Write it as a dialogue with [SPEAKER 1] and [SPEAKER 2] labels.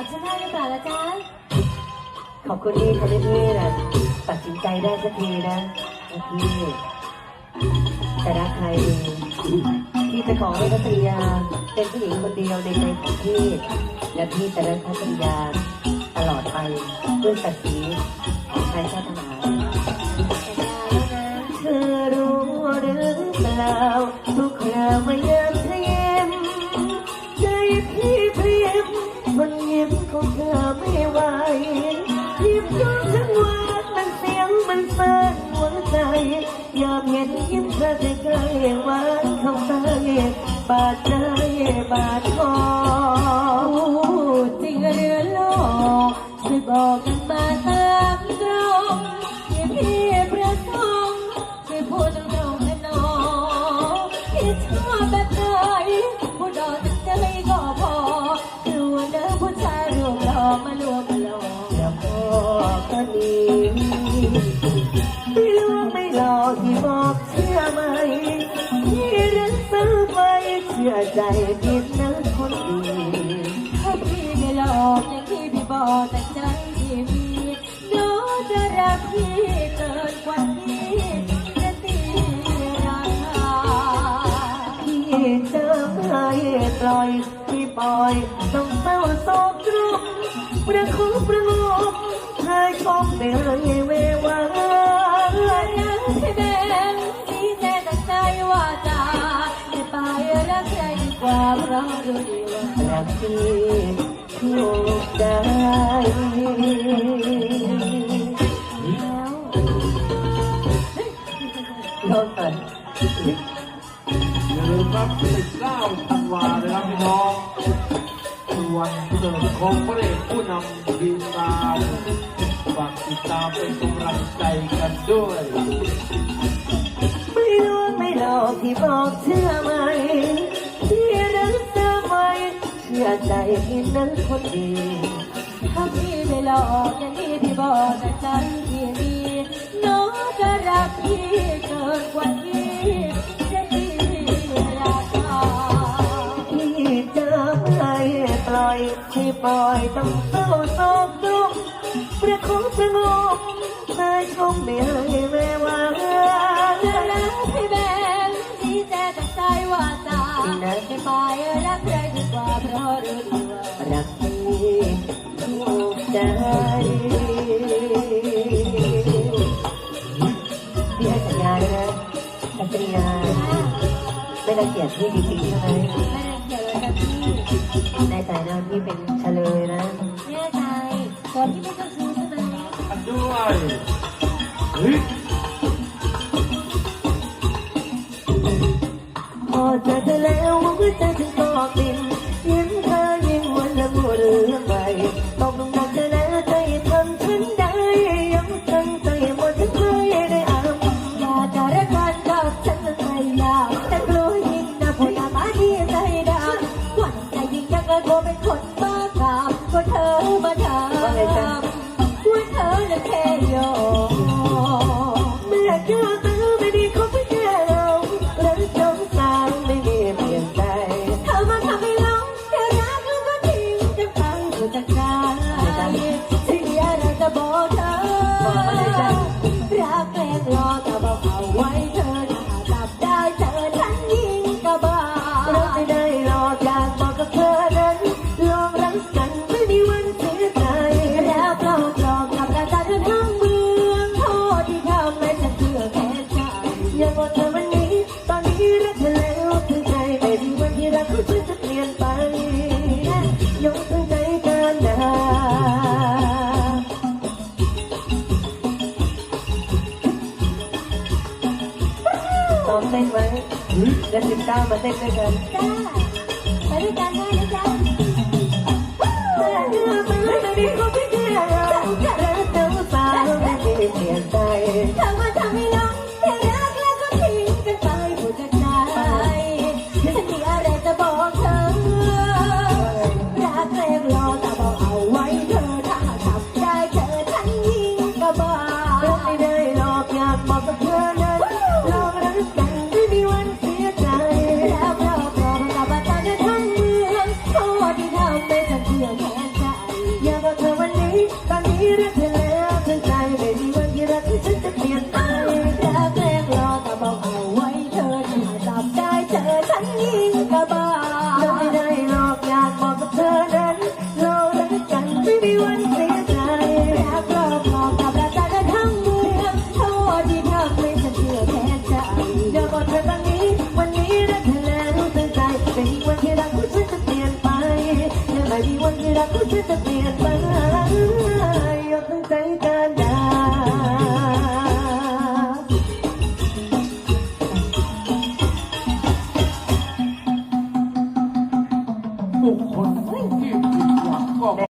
[SPEAKER 1] รับฉันได้หรือเปล่าล่ะจ๊ะ
[SPEAKER 2] ขอบคุณที่ทำให้พี่นะตัดสินใจได้สักทีนะว่าพี่จะรักใครดีพี่จะขอให้พัทยาเป็นผู้หญิงคนเดียวในใจของพี่และพี่จะรักพัทยาตลอดไปด้วยศักดิ์ศรีของชายชาติทหารามเห็นยิ้มเธอใกล้ๆหวานเข้าไปบาดใจบาดคอ
[SPEAKER 1] ใจผิ
[SPEAKER 2] ดนะคนดี
[SPEAKER 1] ถ้าพี่ไม่หลอกอย่างที่พี่บอกแต่ใจที่มีน้องจะรักพี่เกินกว่านี้จะตีราคา
[SPEAKER 2] พี่จอไม่ปล่อยพี่ปล่อยต้องเศร้าโศกตรุมประคุบประงมหายชมไม่ให้เววา
[SPEAKER 1] รักให้แบงที่แน่ตั้งใจว่าจะไม่ไปรักใคร ดีกว่าเพราะรู้ดีว่า
[SPEAKER 2] รักพี่ถูกใจ
[SPEAKER 1] แล้ว
[SPEAKER 2] โดนก่อน
[SPEAKER 3] อย่าลืมครับ19ธันวานะครับพี่น้องคือวันเกิดของพระเอกผู้นำดีตามฝากติดตามเป็นกำลังใจกันด้วย
[SPEAKER 2] ไม่รู้ไม่หลอกที่บอกเชื่อไหม ชื่อใจพี่นั้นคนดี
[SPEAKER 1] ถ้าพี่ไม่หลอกอย่างที่พี่บอกแต่ใจที่มีน้องจะรักพี่เกินกว่านี้จะตีราคา
[SPEAKER 2] พี่จะไม่ปล่อยที่ปล่อยต้องเศร้าโศกดุมประคองประงมนายชมไม่ให้
[SPEAKER 1] รักใครดีกว่าเพราะรู้ดีว่า
[SPEAKER 2] รักพี่ใจพี่ให้สัญญานะสัญญาไม่รังเกียจพี่จริงๆใช่ไหม
[SPEAKER 1] ไม่ได้เกี่ยวเลยพี่
[SPEAKER 2] ในใจนะพี่เป็นเฉลยนะ
[SPEAKER 1] แน่ใจก่อนที่ไม่ต้องซื้อใช่ไหม
[SPEAKER 3] ด้วยเฮ้ย
[SPEAKER 2] พอเจอเธอแล้วหัวใจถึง ก็ปิ่น อมเต้นไว้
[SPEAKER 1] เดี๋
[SPEAKER 2] ย
[SPEAKER 1] ว
[SPEAKER 2] สิ
[SPEAKER 1] บเก้า
[SPEAKER 2] มาเต้นด้วยกัน
[SPEAKER 1] จ้าไปด้วยกันได้นะจ๊ะ
[SPEAKER 2] แต่เธอเป็นไม่ดีก็ไม่แค่เรารักเธอสาวไม่มีเปลี่ยนใจ
[SPEAKER 1] เธอมาทำให้เราได้รักแล้วก็ทิ้งกันไปผู้จัดการฉันมีอะไรจะบอกเธอ ก็แค่จะ
[SPEAKER 2] เป
[SPEAKER 4] ลี่ยนไป
[SPEAKER 2] อย่
[SPEAKER 4] ใจ
[SPEAKER 2] กัน